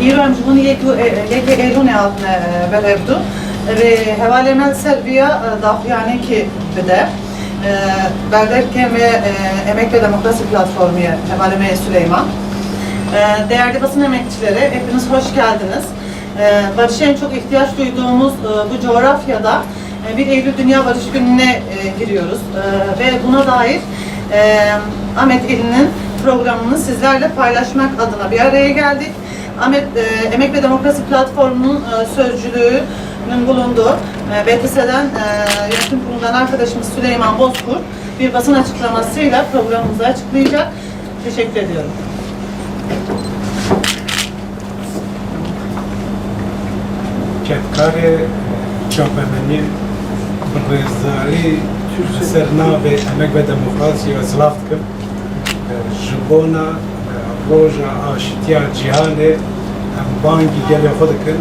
هیران جهونی یک یک ایرونی آدم بلردو و حواله من سربیا داخلیانی که بده Berderken ve e, Emek ve Demokrasi Platformu'ya Havale Mey Süleyman. E, Değerli basın emekçileri, hepiniz hoş geldiniz. E, Barış'a en çok ihtiyaç duyduğumuz e, bu coğrafyada e, bir Eylül Dünya Barış Günü'ne e, giriyoruz. E, Ve buna dair e, Ahmet İl'in programını sizlerle paylaşmak adına bir araya geldik. E, emek ve Demokrasi Platformu'nun e, sözcülüğü bulunduğu e, BTS'den yönetim kurulundan arkadaşımız Süleyman Bozkurt bir basın açıklamasıyla programımızı açıklayacak. Teşekkür ediyorum. Kefkare çapemeni brezari serna ve emek ve demokrasi ve zlaftkim. Jibona proja aşitya cihane bangi gele xwe dikin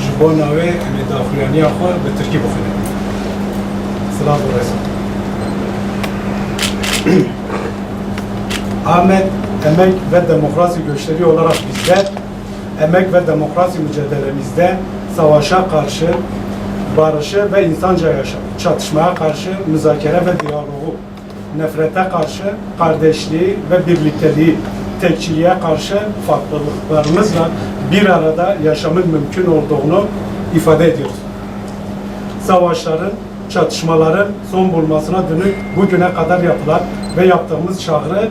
ji bo navê em ê daxuyaniya xwe bi Tirkî bixwînin. Silav û resim. Ahmet emek ve demokrasi göçleri olarak bizler emek ve demokrasi mücadelemizde savaşa karşı barışı ve insanca yaşam, çatışmaya karşı müzakere ve diyaloğu, nefrete karşı kardeşliği ve birlikteliği tekçiliğe karşı farklılıklarımızla bir arada yaşamın mümkün olduğunu ifade ediyoruz savaşların, çatışmaların son bulmasına dönük bugüne kadar yapılan ve yaptığımız çağrı,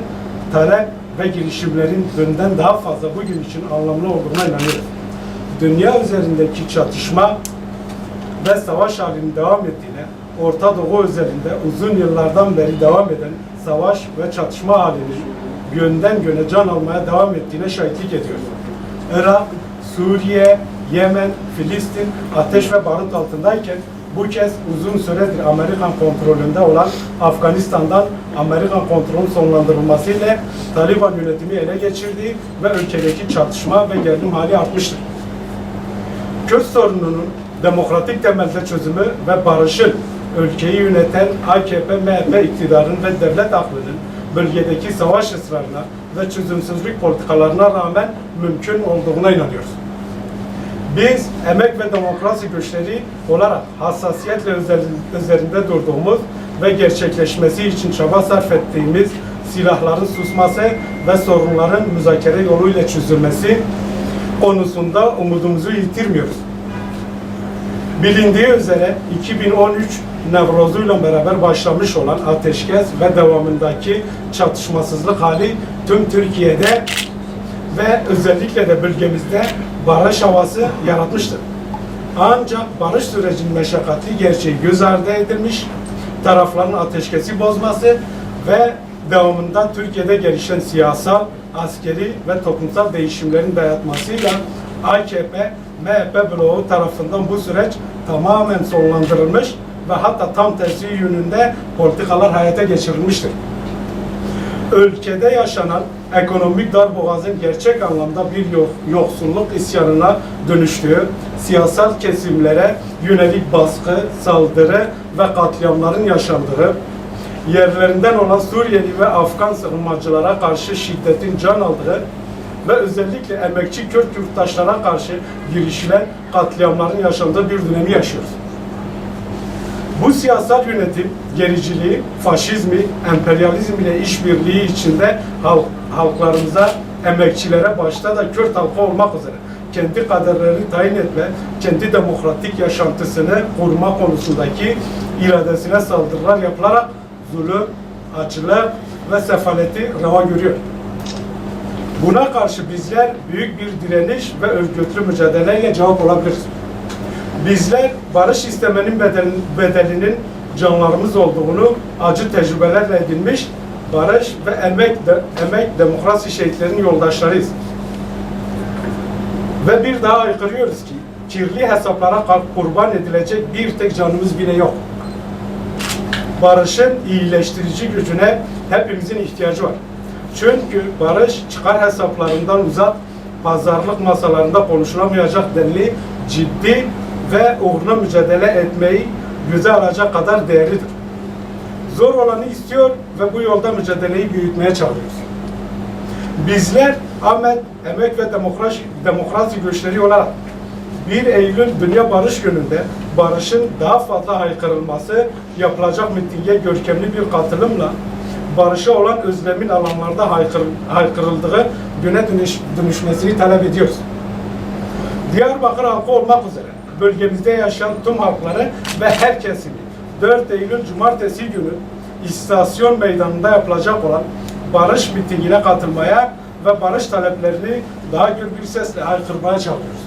talep ve girişimlerin dünden daha fazla bugün için anlamlı olduğuna inanıyoruz. Dünya üzerindeki çatışma ve savaş halinin devam ettiğine, Orta Doğu özelinde uzun yıllardan beri devam eden savaş ve çatışma halinin günden güne can almaya devam ettiğine şahitlik ediyoruz. Irak, Suriye, Yemen, Filistin ateş ve barut altındayken bu kez uzun süredir Amerikan kontrolünde olan Afganistan'dan Amerikan kontrolün sonlandırılmasıyla Taliban yönetimi ele geçirdiği ve ülkedeki çatışma ve gerilim hali artmıştır. Kürt sorununun demokratik temelde çözümü ve barışın ülkeyi yöneten AKP, MHP iktidarın ve devlet aklının bölgedeki savaş ısrarına ve çözümsüzlük politikalarına rağmen mümkün olduğuna inanıyoruz. Biz emek ve demokrasi güçleri olarak hassasiyetle üzerinde durduğumuz ve gerçekleşmesi için çaba sarf ettiğimiz silahların susması ve sorunların müzakere yoluyla çözülmesi konusunda umudumuzu yitirmiyoruz. Bilindiği üzere 2013 Nevroz'uyla beraber başlamış olan ateşkes ve devamındaki çatışmasızlık hali tüm Türkiye'de ve özellikle de bölgemizde barış havası yaratmıştır. Ancak barış sürecinin meşakkatli gerçeği göz ardı edilmiş, tarafların ateşkesi bozması ve devamında Türkiye'de gelişen siyasal, askeri ve toplumsal değişimlerin dayatmasıyla AKP, MHP bloğu tarafından bu süreç tamamen sonlandırılmış ve hatta tam tersi yönünde politikalar hayata geçirilmiştir. Ülkede yaşanan ekonomik darboğazın gerçek anlamda bir yok- yoksulluk isyanına dönüştüğü, siyasal kesimlere yönelik baskı, saldırı ve katliamların yaşandığı, yerlerinden olan Suriyeli ve Afgan sığınmacılara karşı şiddetin can aldığı ve özellikle emekçi Kürt yurttaşlara karşı girişilen katliamların yaşandığı bir dönemi yaşıyoruz. Bu siyasal yönetim gericiliği, faşizmi, emperyalizm ile işbirliği içinde halk, halklarımıza, emekçilere başta da Kürt halkı olmak üzere kendi kaderlerini tayin etme, kendi demokratik yaşantısını kurma konusundaki iradesine saldırılar yapılarak zulüm, açlık ve sefaleti reva görüyor. Buna karşı bizler büyük bir direniş ve örgütlü mücadeleyle cevap olabiliriz. Bizler barış istemenin bedelin- bedelinin canlarımız olduğunu acı tecrübelerle edinmiş, barış ve emek, de, emek demokrasi şehitlerinin yoldaşlarıyız. Ve bir daha aykırıyoruz ki, kirli hesaplara kurban edilecek bir tek canımız bile yok. Barışın iyileştirici gücüne hepimizin ihtiyacı var. Çünkü barış çıkar hesaplarından uzak, pazarlık masalarında konuşulamayacak denli ciddi ve uğruna mücadele etmeyi göze alacak kadar değerlidir. Zor olanı istiyor ve bu yolda mücadeleyi büyütmeye çalışıyoruz. Bizler Ahmet Emek ve Demokrasi, Demokrasi Güçleri olarak 1 Eylül Dünya Barış Günü'nde barışın daha fazla haykırılması yapılacak mitinge görkemli bir katılımla barışa olan özlemin alanlarda haykır, haykırıldığı güne dönüş, dönüşmesini talep ediyoruz. Diyarbakır halkı olmak üzere bölgemizde yaşayan tüm halkları ve herkesini 4 Eylül Cumartesi günü istasyon meydanında yapılacak olan barış mitingine katılmaya ve barış taleplerini daha gür bir sesle haykırmaya çağırıyoruz.